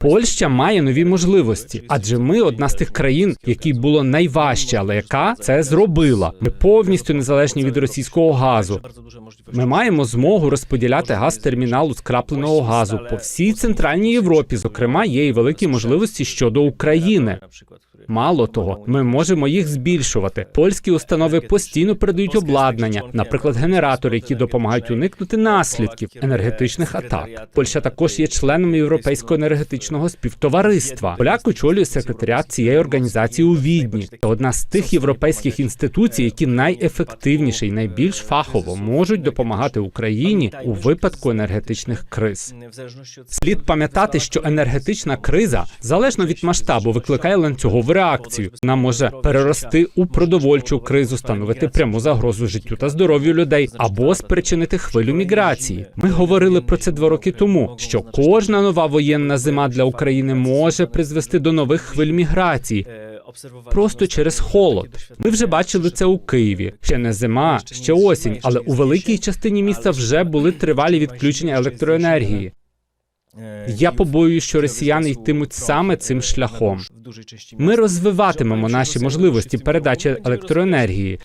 Польща має нові можливості, адже ми одна з тих країн, якій було найважче, але яка це зробила. Ми повністю незалежні від російського газу. Ми маємо змогу розподіляти газ терміналу скрапленого газу по всій центральній Європі. Зокрема, є і великі можливості щодо України. Мало того, ми можемо їх збільшувати. Польські установи постійно передають обладнання, наприклад, генератори, які допомагають уникнути наслідків енергетичних атак. Польща також є членом європейського енергетичного співтовариства. Поляк очолює секретаріат цієї організації у Відні. Це одна з тих європейських інституцій, які найефективніше і найбільш фахово можуть допомагати Україні у випадку енергетичних криз. Слід пам'ятати, що енергетична криза залежно від масштабу викликає ланцюгову реакцію. Вона може перерости у продовольчу кризу, становити пряму загрозу життю та здоров'ю людей або спричинити хвилю міграції. Ми говорили про це два роки тому. Що кожна нова воєнна зима для України може призвести до нових хвиль міграції. Просто через холод. Ми вже бачили це у Києві. Ще не зима, ще осінь, але у великій частині міста вже були тривалі відключення електроенергії. Я побоююсь, що росіяни йтимуть саме цим шляхом. Ми розвиватимемо наші можливості передачі електроенергії.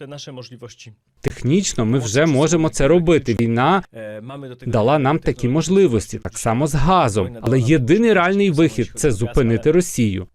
Технічно ми вже можемо це робити. Війна дала нам такі можливості, так само з газом. Але єдиний реальний вихід це зупинити Росію.